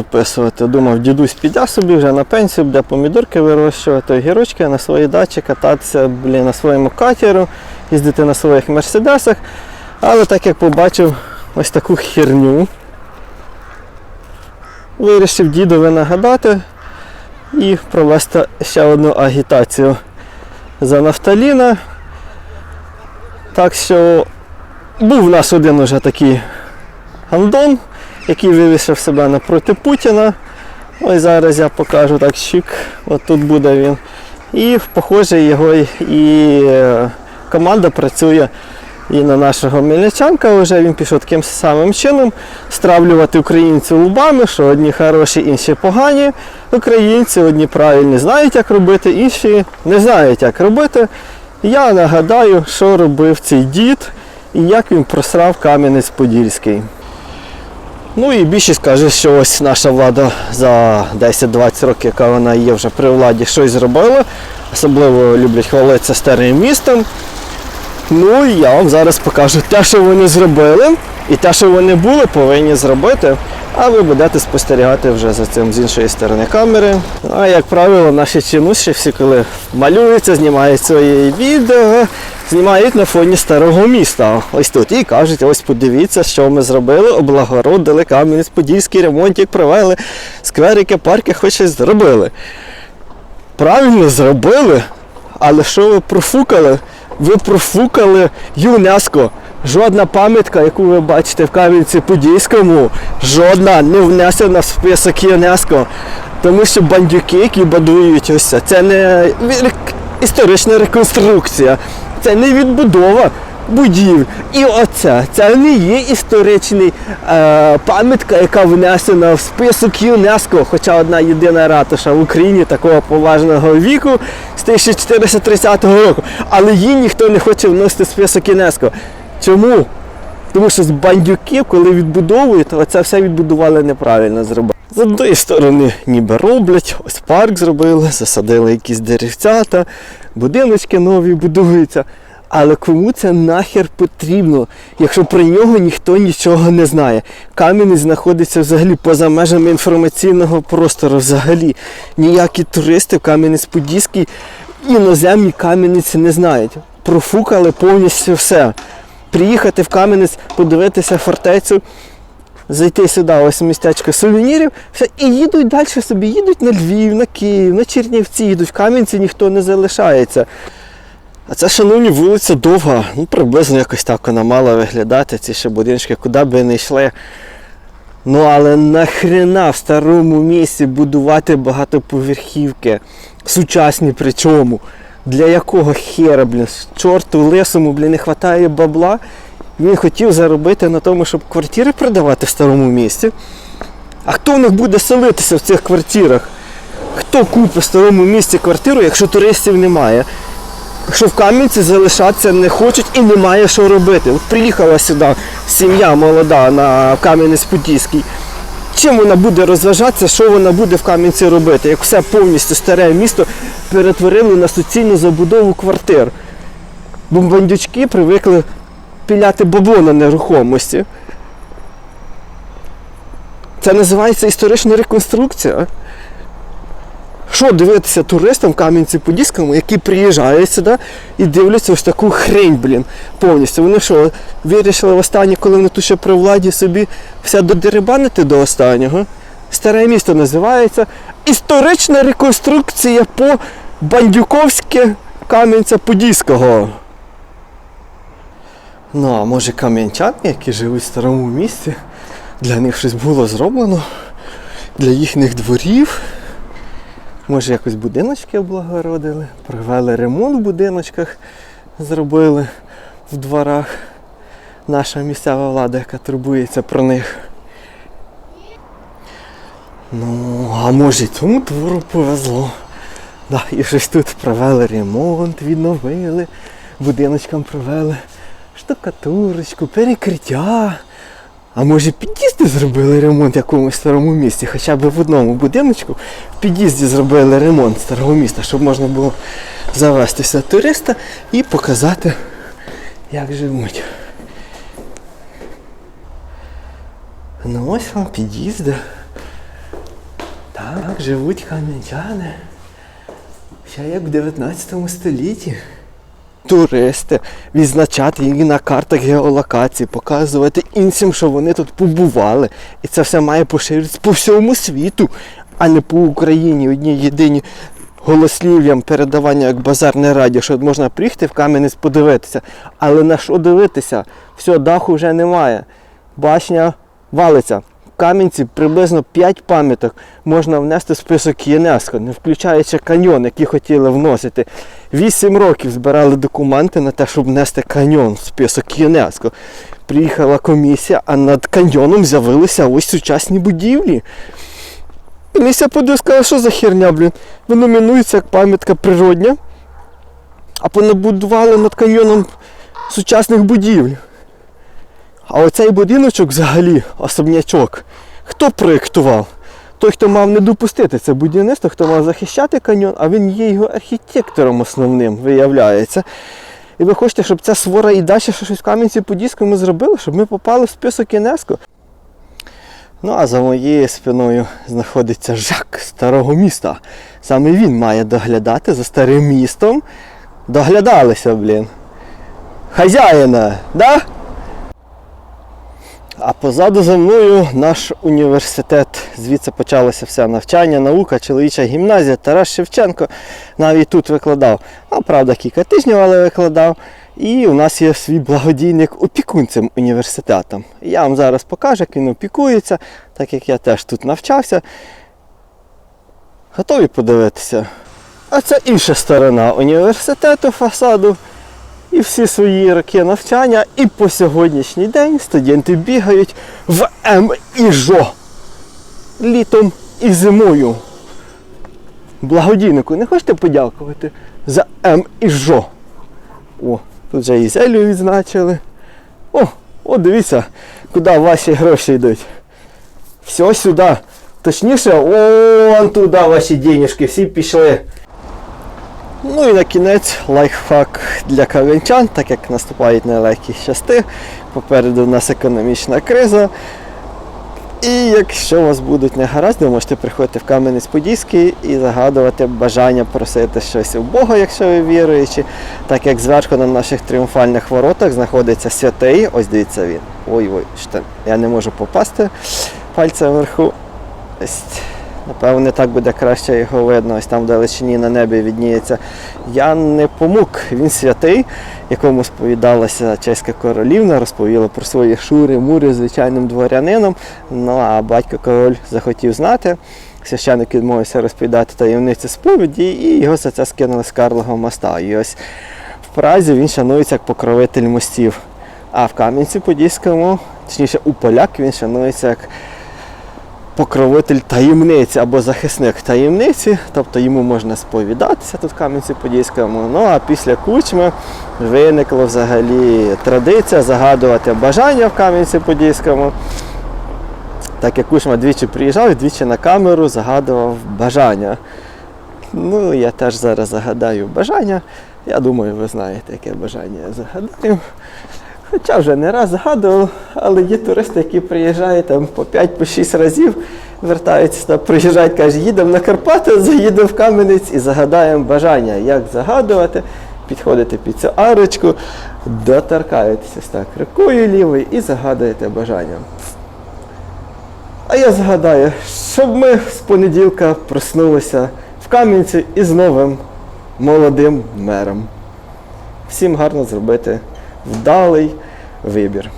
записувати. Думав, дідусь піде собі вже на пенсію, буде помідорки вирощувати, огірочки на свої дачі, кататися блін, на своєму катеру, їздити на своїх мерседесах. Але так як побачив ось таку херню, вирішив дідові нагадати і провести ще одну агітацію за нафталіна. Так що був у нас один уже такий гандон, який вивішив себе напроти Путіна. Ось зараз я покажу так щик, от тут буде він. І похоже його і- е, команда працює і на нашого Мельничанка вже він пішов таким самим чином стравлювати українців лбами, що одні хороші, інші погані. Українці одні правильні знають, як робити, інші не знають, як робити. Я нагадаю, що робив цей дід і як він просрав Кам'янець-Подільський. Ну і більшість каже, що ось наша влада за 10-20 років, яка вона є вже при владі, щось зробила. Особливо люблять хвалитися старим містом. Ну і я вам зараз покажу те, що вони зробили, і те, що вони були, повинні зробити. А ви будете спостерігати вже за цим з іншої сторони камери. А як правило, наші чинуші всі, коли малюються, знімають свої відео, знімають на фоні старого міста. Ось тут і кажуть, ось подивіться, що ми зробили, облагородили Кам'янець-Подільський ремонтик провели, скверики, парки, хоч щось зробили. Правильно зробили, але що ви профукали? Ви профукали ЮНЕСКО. Жодна пам'ятка, яку ви бачите в Кам'янці-Подільському, жодна не внесена в список ЮНЕСКО. Тому що бандюки, які будують ось це не історична реконструкція, це не відбудова будівель. І оце, це не є історичний е, пам'ятка, яка внесена в список ЮНЕСКо, хоча одна єдина ратуша в Україні такого поважного віку з 1430 року. Але її ніхто не хоче вносити в список ЮНЕСКо. Чому? Тому що з бандюків, коли відбудовують, то це все відбудували неправильно зробили. З однієї сторони ніби роблять, ось парк зробили, засадили якісь деревцята, будиночки нові будуються. Але кому це нахер потрібно, якщо про нього ніхто нічого не знає? Кам'янець знаходиться взагалі поза межами інформаційного простору. Взагалі ніякі туристи в Кам'янець-Подільський іноземні Кам'янець не знають. Профукали повністю все. Приїхати в Кам'янець, подивитися фортецю, зайти сюди, ось містечко сувенірів, все, і їдуть далі собі, їдуть на Львів, на Київ, на Чернівці, їдуть в Кам'янці, ніхто не залишається. А це, шановні, вулиця довга, ну приблизно якось так вона мала виглядати, ці ще будиночки, куди би не йшли. Ну але нахрена в старому місці будувати багатоповерхівки, сучасні причому. Для якого хера, блін, чорту лисому, блін, не вистачає бабла. Він хотів заробити на тому, щоб квартири продавати в старому місті. А хто в них буде селитися в цих квартирах? Хто купить в старому місті квартиру, якщо туристів немає? Якщо в Кам'янці залишатися не хочуть і немає що робити. От приїхала сюди сім'я молода на Кам'янець-Подільський. Чим вона буде розважатися, що вона буде в Кам'янці робити? Як все повністю старе місто перетворили на суцільну забудову квартир. Бо бандючки привикли піляти бабло на нерухомості. Це називається історична реконструкція. Що дивитися туристам Кам'янці-Подільському, які приїжджають сюди і дивляться ось таку хрень, блін, повністю. Вони що, вирішили в останнє, коли вони тут ще при владі собі все додерибанити до останнього. Старе місто називається Історична реконструкція по Бандюковське Кам'янця-Подільського. Ну, а може кам'янчани, які живуть в старому місті, для них щось було зроблено, для їхніх дворів. Може якось будиночки облагородили, провели ремонт в будиночках, зробили в дворах. Наша місцева влада, яка турбується про них. Ну, а може цьому двору повезло. Да, і щось тут провели ремонт, відновили, будиночкам провели штукатурочку, перекриття. А може під'їзди зробили ремонт в якомусь старому місті, хоча б в одному будиночку в під'їзді зробили ремонт старого міста, щоб можна було завестися туриста і показати, як живуть. Ну ось вам під'їзди. Так живуть кам'янчани. Ще як в 19 столітті. Туристи, відзначати їх на картах геолокації, показувати іншим, що вони тут побували. І це все має поширитися по всьому світу, а не по Україні. Одні єдині голослів'ям передавання як базарне радіо, що можна приїхати в Кам'янець подивитися. Але на що дивитися? Все, даху вже немає. Башня валиться. Кам'янці приблизно 5 пам'яток можна внести в список ЮНЕСКО, не включаючи каньйон, який хотіли вносити. 8 років збирали документи на те, щоб внести каньйон в список ЮНЕСКо. Приїхала комісія, а над каньйоном з'явилися ось сучасні будівлі. Комісія подивилась, сказала, що за херня, блін. Воно мінується як пам'ятка природня, а понабудували над каньйоном сучасних будівель. А оцей будиночок взагалі, особнячок, хто проєктував? Той, хто мав не допустити це будівництво, хто мав захищати каньйон, а він є його архітектором основним, виявляється. І ви хочете, щоб ця свора і далі щось в Кам'янці-Подільському зробила, щоб ми попали в список ЮНЕСКО. Ну а за моєю спиною знаходиться Жак старого міста. Саме він має доглядати за старим містом. Доглядалися, блін. Хазяїна, да? А позаду за мною наш університет. Звідси почалося все навчання, наука, чоловіча гімназія, Тарас Шевченко навіть тут викладав. А правда, кілька тижнів, але викладав. І у нас є свій благодійник опікун цим університетом. Я вам зараз покажу, як він опікується, так як я теж тут навчався. Готові подивитися? А це інша сторона університету, фасаду. І всі свої роки навчання, і по сьогоднішній день студенти бігають в М і Літом і зимою. Благодійнику, не хочете подякувати за М і О, тут вже і зелю відзначили. О, о, дивіться, куди ваші гроші йдуть. Все сюди. Точніше, вон туди ваші денежки всі пішли. Ну і на кінець лайфхак для кав'янчан, так як наступають нелегкі щасти. Попереду у нас економічна криза. І якщо у вас будуть негаразди, ви можете приходити в Кам'янець-Подільський і загадувати бажання просити щось у Бога, якщо ви віруючі. Так як зверху на наших тріумфальних воротах знаходиться святий, ось дивіться він. Ой-ой, я не можу попасти пальцем вверху. Ось. Напевне, так буде краще його видно. Ось там в далечині на небі відніється Ян Непомук. Він святий, якому сповідалася чеська королівна, розповіла про свої шури, мури звичайним дворянином. Ну а батько король захотів знати. Священник відмовився розповідати таємниці сповіді, і його за це скинули з Карлого моста. І ось в Празі він шанується як покровитель мостів. А в Кам'янці-Подільському, точніше у поляк, він шанується як покровитель таємниці або захисник таємниці, тобто йому можна сповідатися тут в Кам'янці-Подільському. Ну а після кучми виникла взагалі традиція загадувати бажання в Кам'янці-Подільському. Так як Кучма двічі приїжджав і двічі на камеру загадував бажання. Ну, я теж зараз загадаю бажання. Я думаю, ви знаєте, яке бажання я загадаю. Хоча вже не раз згадував, але є туристи, які приїжджають там по 5-6 разів, вертаються та приїжджають, кажуть, їдемо на Карпати, заїдемо в Кам'янець і загадаємо бажання. Як загадувати, підходите під цю арочку, доторкаєтеся так рукою лівою і загадуєте бажання. А я згадаю, щоб ми з понеділка проснулися в Кам'янці із новим молодим мером. Всім гарно зробити вдалий вибір.